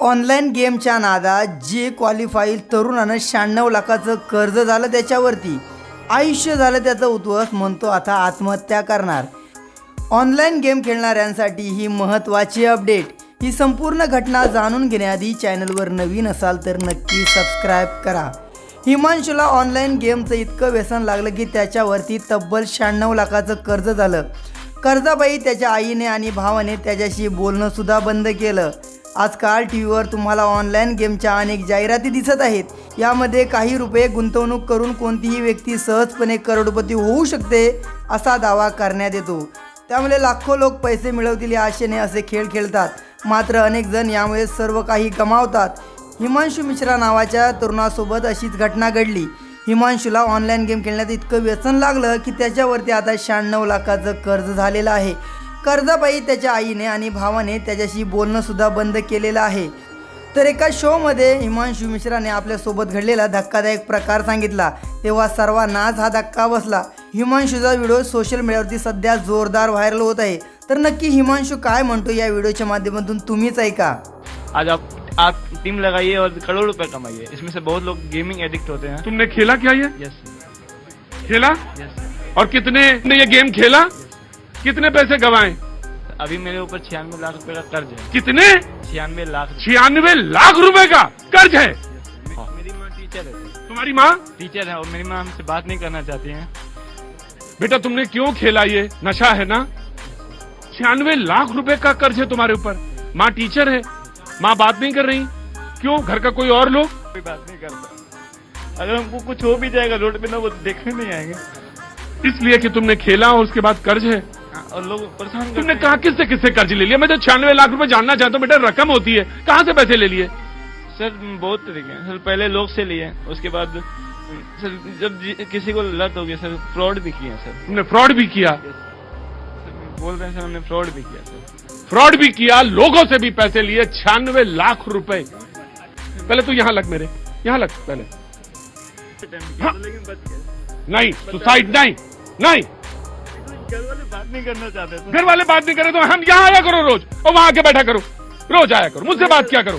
Online गेमच्या नादात जे क्वालिफाईल तरुणानं शहाण्णव लाखाचं कर्ज झालं त्याच्यावरती. आयुष्य झालं त्याचं उद्ध्वस्त म्हणतो आता आत्महत्या करणार. ऑनलाईन गेम खेळणाऱ्यांसाठी ही महत्त्वाची अपडेट ही संपूर्ण घटना जाणून घेण्याआधी चॅनलवर नवीन असाल तर नक्की सबस्क्राईब करा. हिमांशूला ऑनलाईन गेमचं इतकं व्यसन लागलं की त्याच्यावरती तब्बल शहाण्णव लाखाचं कर्ज झालं. कर्जाबाई त्याच्या आईने आणि भावाने त्याच्याशी बोलणंसुद्धा बंद केलं. आजकाल टी व्हीवर तुम्हाला ऑनलाईन गेमच्या अनेक जाहिराती दिसत आहेत. यामध्ये काही रुपये गुंतवणूक करून कोणतीही व्यक्ती सहजपणे करोडपती होऊ शकते असा दावा करण्यात येतो. त्यामुळे लाखो लोक पैसे मिळवतील या आशेने असे खेळ खेळतात. मात्र अनेक जण यामुळे सर्व काही गमावतात. हिमांशू मिश्रा नावाच्या तरुणासोबत अशीच घटना घडली. हिमांशूला ऑनलाईन गेम खेळण्यात इतकं व्यसन लागलं की त्याच्यावरती आता शहाण्णव लाखाचं कर्ज झालेलं आहे. कर्जाबाई त्याच्या आईने आणि भावाने त्याच्याशी बोलणं सुद्धा बंद केलेलं आहे. तर एका शोमध्ये हिमांशू मिश्राने आपल्यासोबत घडलेला धक्कादायक प्रकार सांगितला. तेव्हा सर्वांनाच हा धक्का बसला. हिमांशूचा व्हिडिओ सोशल मीडियावरती सध्या जोरदार व्हायरल होत आहे. तर नक्की हिमांशू काय म्हणतो या व्हिडिओच्या माध्यमातून तुम्हीच ऐका. आज आप आप टीम लगाइए और करोड़ रुपए कमाइए. इसमें से बहुत लोग गेमिंग एडिक्ट होते हैं। तुमने खेला क्या ये? यस खेला? यस और कितने ने ये गेम खेला? कितने पैसे गवाए? अभी मेरे ऊपर छियानवे लाख रुपए का कर्ज है। कितने? छियानवे लाख छियानवे लाख रुपए का कर्ज है। मेरी माँ टीचर है। तुम्हारी माँ? टीचर है और मेरी माँ हमसे बात नहीं करना चाहती है। बेटा तुमने क्यों खेला ये? नशा है ना? छियानवे लाख रुपए का कर्ज है तुम्हारे ऊपर। माँ टीचर है। माँ बात नहीं कर रही। क्यों? घर का कोई और लोग? कोई बात नहीं करता। अगर हमको कुछ हो भी जाएगा रोड पे ना वो देखने नहीं आएँगे। इसलिए कि तुमने खेला और उसके बाद कर्ज है हाँ, और लोग परेशान तुमने। कहा किससे किससे कर्ज ले लिया? मैं तो छियानवे लाख रुपए जानना चाहता हूँ बेटा रकम होती है। कहाँ से पैसे ले लिए? सर बहुत तरीके हैं। सर पहले लोग से लिए उसके बाद सर जब किसी को लत हो गया सर फ्रॉड भी हैं सर। तुमने फ्रॉड भी किया? बोल रहे हैं सर हमने फ्रॉड भी किया सर। फ्रॉड भी किया लोगों से भी पैसे लिए छियानवे लाख रुपए। पहले तू यहाँ लग मेरे यहाँ लग पहले। हाँ। लेकिन बच गए नहीं सुसाइड नहीं नहीं। घर वाले बात नहीं करना चाहते घर वाले बात नहीं करे तो हम यहाँ आया करो रोज और वहां आके बैठा करो। रोज आया करो मुझसे बात क्या करो?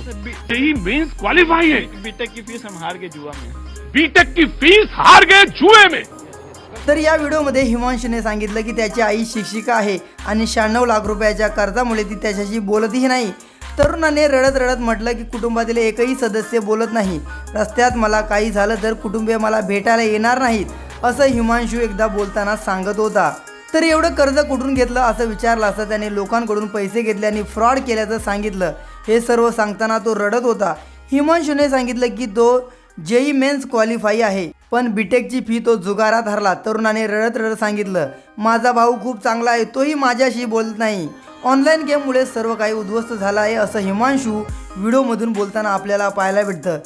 यही मीन्स क्वालिफाई है। बीटेक की फीस हम हार गए जुआ में। बीटेक की फीस हार गए जुए में। तर या व्हिडिओमध्ये हिमांशूने सांगितलं की त्याची आई शिक्षिका आहे आणि शहाण्णव लाख रुपयाच्या कर्जामुळे ती त्याच्याशी बोलतही नाही. तरुणाने रडत रडत म्हटलं की कुटुंबातील एकही सदस्य बोलत नाही. रस्त्यात मला काही झालं तर कुटुंबीय मला भेटायला येणार नाहीत असं हिमांशू एकदा बोलताना सांगत होता. तर एवढं कर्ज कुठून घेतलं असं विचारलं असता त्याने लोकांकडून पैसे घेतले आणि फ्रॉड केल्याचं सांगितलं. हे सर्व सांगताना तो रडत होता. हिमांशूने सांगितलं की तो जेई मेन्स क्वालिफाई आहे पण बीटेकची फी तो जुगारात हरला. तरुणाने रडत रडत सांगितलं माझा भाऊ खूप चांगला आहे तोही माझ्याशी बोलत नाही. ऑनलाईन गेममुळे सर्व काही उद्ध्वस्त झालं आहे असं हिमांशू व्हिडिओमधून बोलताना आपल्याला पाहायला भेटतं.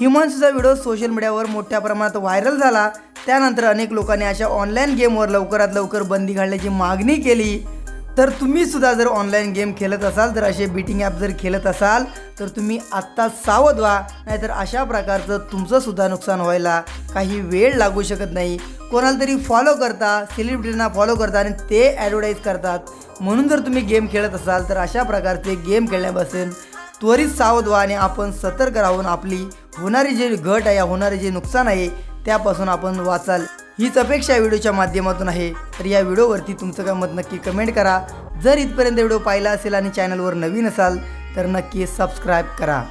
हिमांशूचा व्हिडिओ सोशल मीडियावर मोठ्या प्रमाणात व्हायरल झाला. त्यानंतर अनेक लोकांनी अशा ऑनलाईन गेमवर लवकरात लवकर बंदी घालण्याची मागणी केली. तर तुम्ही सुद्धा जर ऑनलाईन गेम खेळत असाल तर असे बीटिंग ॲप जर खेळत असाल तर तुम्ही आत्ता सावध व्हा. नाहीतर अशा प्रकारचं तुमचंसुद्धा नुकसान व्हायला काही वेळ लागू शकत नाही. कोणाला तरी फॉलो करता सेलिब्रिटींना फॉलो करता आणि ते ॲडव्हर्टाईज करतात. म्हणून जर तुम्ही गेम खेळत असाल तर अशा प्रकारचे गेम खेळण्यापासून त्वरित सावध व्हा आणि आपण सतर्क राहून आपली होणारी जे घट आहे होणारे जे नुकसान आहे त्यापासून आपण वाचाल. हीच अपेक्षा व्हिडिओच्या माध्यमातून आहे. तर या व्हिडिओवरती तुमचं काय मत नक्की कमेंट करा. जर इथपर्यंत व्हिडिओ पाहिला असेल आणि चॅनलवर नवीन असाल तर नक्की सबस्क्राईब करा.